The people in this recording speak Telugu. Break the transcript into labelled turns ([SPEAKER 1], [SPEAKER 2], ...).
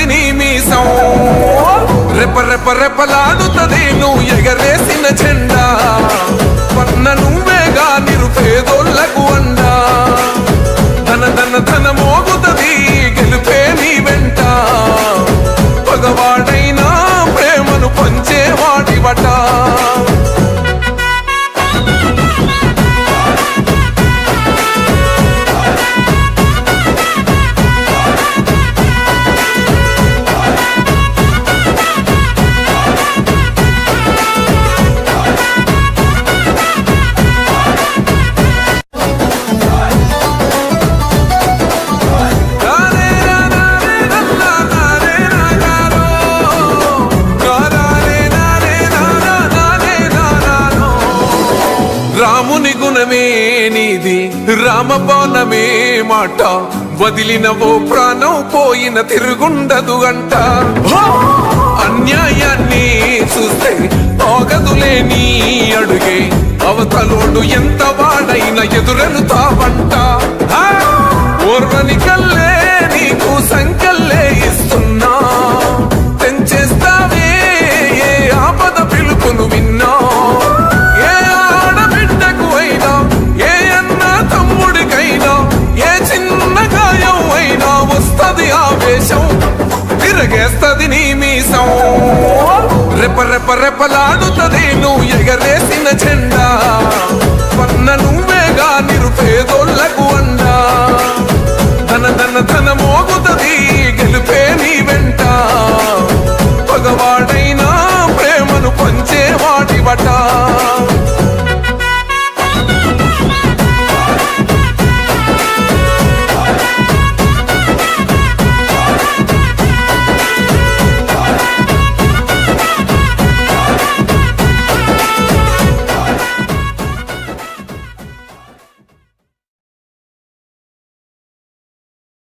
[SPEAKER 1] తిరగేస్తది నీ మీసం. రెప రెప రెపలాడుతది నువ్వు ఎగరేసిన జెండా పన్నను రాముని గుణమే నీది రామబాణమే మాట. వదిలినవో ప్రాణం పోయిన తిరుగుండదు అంట అన్యాయాన్ని చూస్తే ఆగదులే నీ అడుగే. అవతలోడు ఎంత వాడైనా ఎదురెలుతావంట హా! రెపరెపరెపలాడుతది నువ్వు ఎగరేసిన జెండా. పన్న నువ్వేగా నిరుపేదోళ్ళకు అన్నా ధన ధన ధనము